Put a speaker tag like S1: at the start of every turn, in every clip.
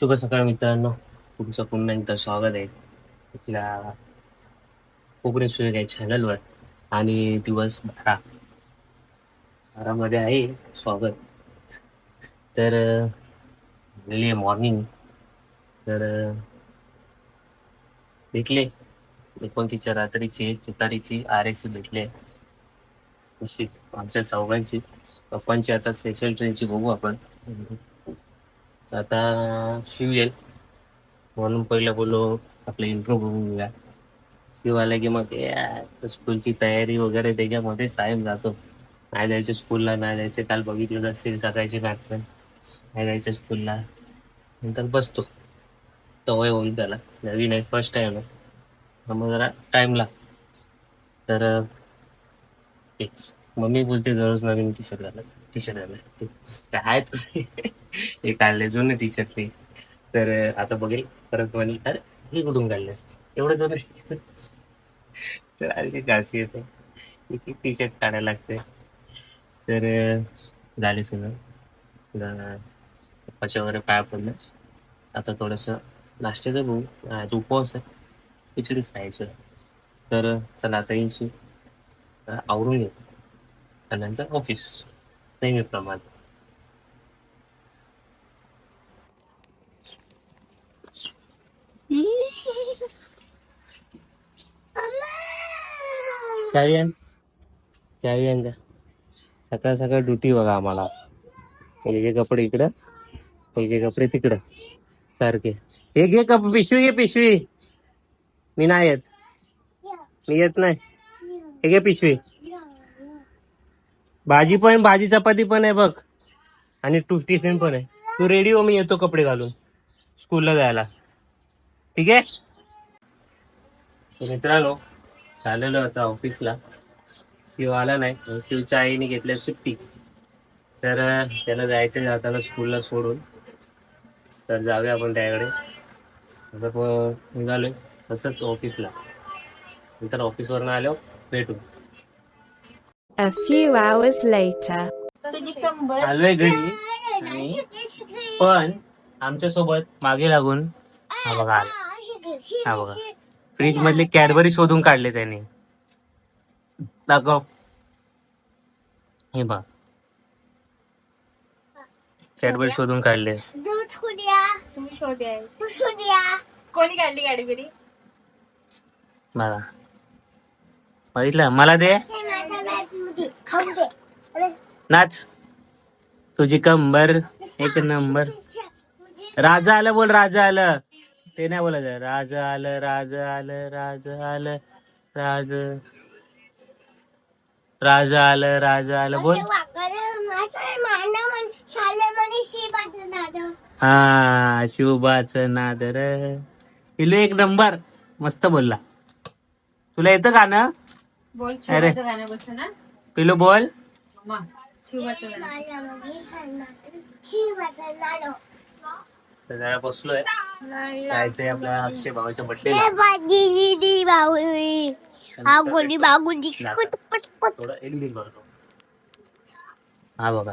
S1: शुभ सकाळ मित्रांनो तुमचं पुन्हा एकदा स्वागत आहे आपल्या कोकणी सूर्य या चॅनलवर आणि दिवस बारा बारामध्ये आहे स्वागत तर अं, आहे मॉर्निंग तर भेटले एकोणतीसच्या रात्रीची तुतारीची आर एस भेटले अशी आमच्या चौघांची पप्पांची आता स्पेशल ट्रेनची बघू आपण आता शिव येईल म्हणून पहिलं बोललो आपलं इंट्रो बघून घेऊया. शिव आला की मग या स्कूलची तयारी वगैरे त्याच्यामध्येच टाइम जातो. नाही जायचं स्कूलला नाही जायचं. काल बघितलं असेल सकाळचे नाटक नाही जायचं स्कूलला नंतर बसतो. सवय होईल त्याला. नवीन आहे फर्स्ट टाइम आहे. मग जरा टाइम लाग. तर मम्मी बोलते दररोज नवीन टी शर्ट घाला. टी शर्ट घाला. काय आहे हे काढले जुने टी शर्ट ते तर आता बघेल. परत म्हणेल अरे हे कुठून काढलेस एवढं जुनं तर अशी काशी येते. टी शर्ट काढायला लागते. तर झाले सगळं अं, पप्पाच्या वगैरे पाया पडलं आता थोडंसं नाश्त्याचं बघू. उपवास आहे. खिचडीच खायचं. तर चला आता येईल आवरून घेतो आणि नंतर ऑफिस नेहमीप्रमाणे चावी आण चावी आण जा सकाळ सकाळ ड्युटी बघा आम्हाला. पहिले कपडे इकडं पहिले कपडे तिकडं. सारखे. हे घे कप पिशवी घे पिशवी. मी नाही येत. मी येत नाही. हे घे पिशवी. भाजी पण भाजी चपाती पण आहे बघ. आणि टू टिफिन पण आहे. तू रेडी हो मी येतो कपडे घालून. स्कूलला जायला. ठीक आहे? मित्रांनो चाललेलो आता ऑफिसला शिव आला नाही. शिवच्या आईने घेतल्या सुट्टी. तर त्याला जायचं जाताना स्कूलला सोडून. तर जाऊया आपण त्याकडे. निघालोय. तसंच ऑफिसला नंतर ऑफिसवरनं आलो भेटू.
S2: A few hours later.
S3: तुझी कंबर.
S1: आलोय घरी. आणि पण आमच्यासोबत मागे लागून हा बघा आला. हा बघा. फ्रीज मधले कॅडबरी शोधून काढले त्याने. दाखव. हे बघ. कॅडबरी शोधून काढले.
S3: तू शोध्या तू शोध्या तू शोध्या कोणी काढली
S1: बघा. बघितलं? मला दे
S3: खाऊ दे.
S1: नाच. तुझी कंबर. एक नंबर. राजा आलं बोल राजा आलं. ते नाही बोलायचं. राजा आलं राजा आलं राजा आलं राज. राजा आलं राजा आलं. बोल. हा शिवबाच नादर पिलू एक नंबर. मस्त बोलला. तुला येतं गाणं?
S3: बोल
S1: अरे.
S3: शिवाचं गाणं बसतो ना?
S1: पिलू बोल.
S3: मग शिवाचं गाणं
S1: तर जरा बसलोय. जायचंय आपल्या अक्षय भावाच्या बड्डे हा बघा.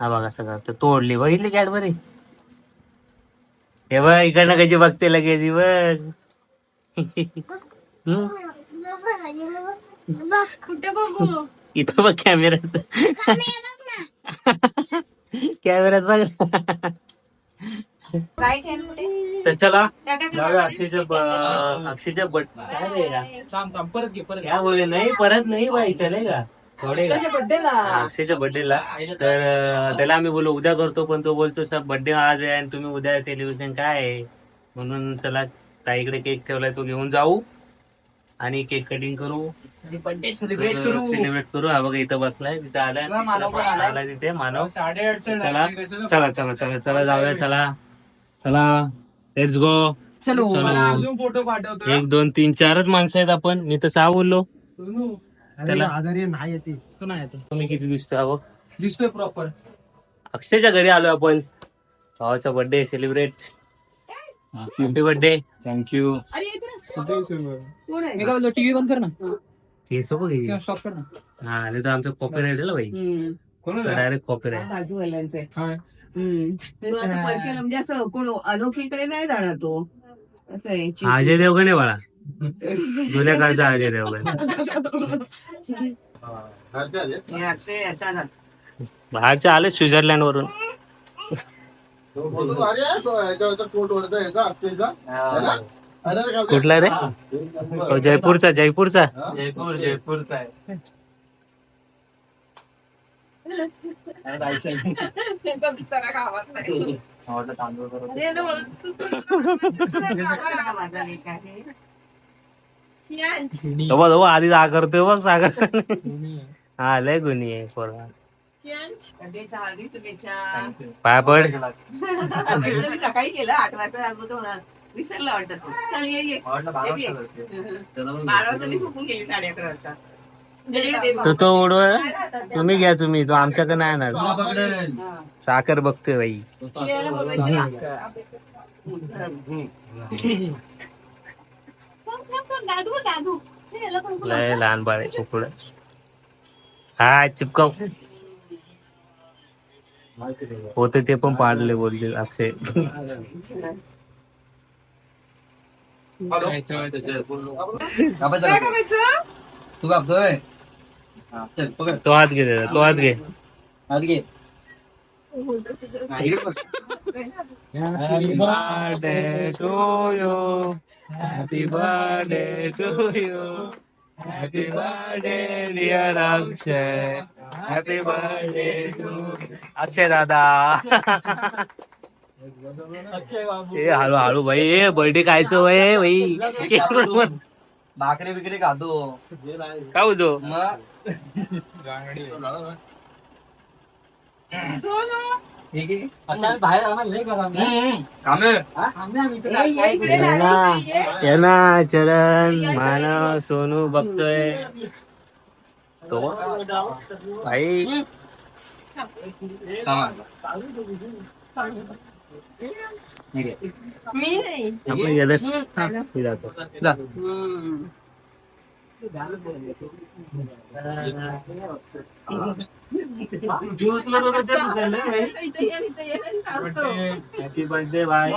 S1: हा बघा असं करतो तोडली. बघितली कॅडबरी हे बघ इकडनं कशी बघते लगेच. बघ. हम्म,
S3: कुठे बघू?
S1: इथं बघ कॅमेऱ्यात कॅमेऱ्यात बघ ना.
S3: राईट हँड कुठे?
S1: तर चला
S3: टाटा
S1: जाऊया अक्षयच्या ब- अक्षयच्या बड काय रे यार?
S4: थांब थांब परत घे परत
S1: क्या बोले नाही परत नाही भाई चलेगा थोडे का?
S4: बर्थडेला
S1: हा, अक्षयच्या बर्थडेला तर अं, त्याला आम्ही बोललो उद्या करतो पण तो बोलतो सर बर्थडे आज आहे आणि तुम्ही उद्या सेलिब्रेशन काय आहे? म्हणून त्याला ताईकडे केक ठेवलाय तो घेऊन जाऊ आणि केक कटिंग करू.
S4: बर्थडे सेलिब्रेट करू.
S1: सेलिब्रेट करू. हा बघा इथं बसलाय तिथे आलाय
S4: बघा, मानव पण आलाय.
S1: आलाय तिथे मानव.
S4: साडेआठचं
S1: चला चला चला चला चला जाऊया चला. चला लेट्स गो
S4: चलो. अजून फोटो पाठवतो.
S1: एक दोन तीन चारच माणसं आहेत आपण. मी तर सहा बोललो.
S4: अरे
S1: त्याला-
S4: आजारी नाही येते. तो नाही येतो.
S1: तुम्ही किती दिसतोय हा बघ.
S4: दिसतोय प्रॉपर
S1: अक्षयच्या घरी आलो आपण. भावाचा birthday celebrate happy birthday
S5: thank you
S4: मी काय बोलतो टीव्ही बंद कर ना.
S1: केस बघ हे.
S4: स्टॉप कर ना.
S1: हा आले तर आमचं कॉपी बाई.
S4: कोण
S1: डायरेक्ट कॉपी
S4: हा.
S5: हम्म. तो आता परकेला म्हणजे असं कोण अनोखीकडे नाही जाणार तो? असं आहे चिकू.
S1: अजय देवगण आहे बाळा. जुन्या काळचा अजय देवगण.
S5: हे अक्षय.
S1: बाहेरचे आले स्वित्झर्लंड वरून कुठला रे? हो, जयपूरचा जयपूरचा.
S4: जयपूर जयपूरचा आहे.
S3: बिचारा गावात नाही. अरे, तो बोलतो,
S1: आधी करतोय बघ सागर हा लय गुन्ही आहे पोरगा. पाय पड.
S5: सकाळी केलं आठ वाजता विसरला बारा वाजता मी गेली साडे अकरा वाजता.
S1: तो तो उडव तुम्ही घ्या तुम्ही. तो आमच्याकडे नाही येणार. साखर बघतोय बाई.
S5: हे?
S1: लय लहान बाळ आहे कुकुड हा चिपकाव. होते ते पण पाडले बोलले अक्षय.
S4: तू कापतोय
S1: तो आत घे दादा तो आत घे.
S4: आत घे.
S1: Happy birthday to you Akshay happy Akshay दादा ए हळू हळू भाई. ए बर्थडे खायचो भाई भाई.
S4: भाकरी बिकरी खातो.
S1: काय होतो
S4: मग ठीक आहे. कामे.
S5: ए, ये इकडे दादा, इकडे ये.
S1: येना चरण मानव सोनू बघतोय तो भाई
S4: ठीक आहे
S3: मी नाही
S1: आपण गेलं मी जातो
S5: हम्म.
S3: इथे ये, इथे ये, सांगतो.
S1: हॅपी बर्थडे भाई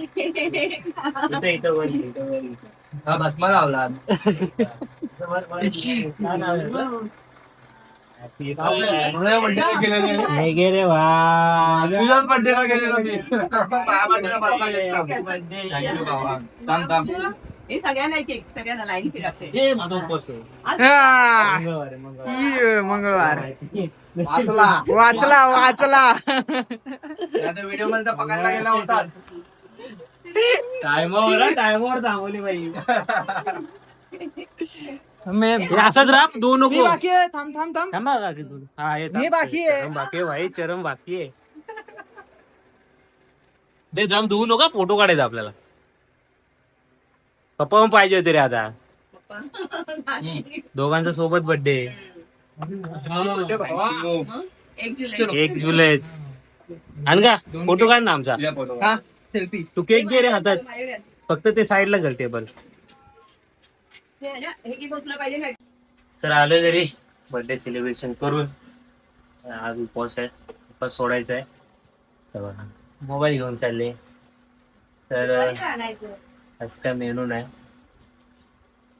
S5: इकडे दे. आम्ही रुमाल आणते.
S4: माझी स्टाईल नको रे मारे हा भस्मा लावला
S1: नाही गे रे भाई
S4: तुझ्याच बड्डे का गेलेलो मी माझ्या बड्डेला भस्मा घेतला थँक्यू भावा थांब थांब
S5: हे सगळ्यांना एक एक सगळ्यांना लाईन लागते
S6: मंगळवार
S4: वाचला.
S6: वाचला वाचला.
S4: व्हिडिओमध्ये तर पकडला गेला होता.
S1: टायमावर टायमावर थांबवली बाई.
S6: मी
S1: असंच राप दोन नको.
S6: बाकी आहे. थांब थांब थांब.
S1: थांबा काकी तू. हा हे
S6: मी बाकी आहे.
S1: चरम बाकी आहे भाई चरम बाकी आहे. ते जाम धुवू नका फोटो काढायचा आपल्याला. पप्पा पण पाहिजे होते रे आता. दोघांचा सोबत बर्थडे
S5: एक जुलै
S1: एक जुलैच. आण का फोटो काढ ना आमचा.
S6: हा सेल्फी
S1: तू केक घे रे हातात. फक्त ते साईडला कर टेबल.
S5: हे
S1: तर आलोय घरी. बर्थडे सेलिब्रेशन करून. आज उपवास आहे. उपवास सोडायचा आहे. तर मोबाईल घेऊन चालले. तर. असं काय मेनू नाही.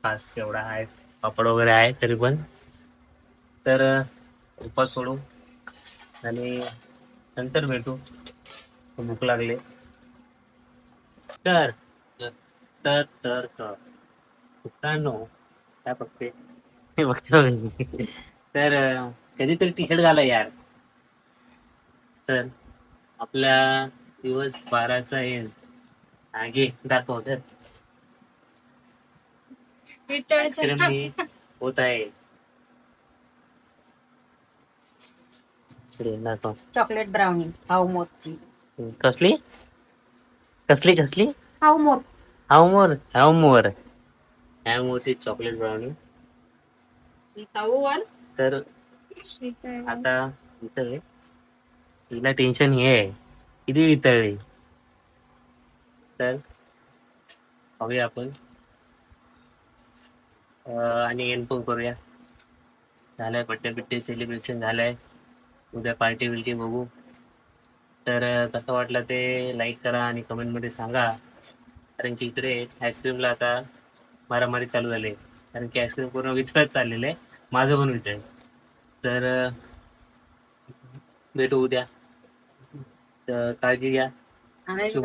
S1: पास एवढा आहे. पापड वगैरे आहे तरी पण. तर उपवास सोडू आणि नंतर भेटू. भूक लागले. तर तर तर तर. मित्रांनो काय बघते? हे बघते बघ. तर कधीतरी टी शर्ट घाला यार. तर आपल्या दिवस बाराचा येईल. आगे आईस्क्रीम ही होत आहे. दाखव.
S3: चॉकलेट ब्राउनी हाऊ मोरची.
S1: कसली? कसली कसली?
S3: हाऊ मोर.
S1: हाव मोर हाव मोर. ह्यामुळे चॉकलेट ब्राउनी.
S3: खाऊ वर
S1: तर आता इथं आहे. तिला टेन्शन हे आहे. किती वितळले? तर पाहूया आपण. अं, आणि एन पण करूया. झालंय बड्डे बिड्डे सेलिब्रेशन झालंय. उद्या पार्टी बिल्टी बघू तर कसं वाटलं ते लाईक करा आणि कमेंटमध्ये सांगा कारण की इकडे आईस्क्रीमला आता मारामारी चालू झाली. कारण की आईस्क्रीम पूर्ण वितळत चाललेलं आहे माझं पण वितळ तर भेटू उद्या तर काळजी घ्या.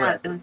S5: आता.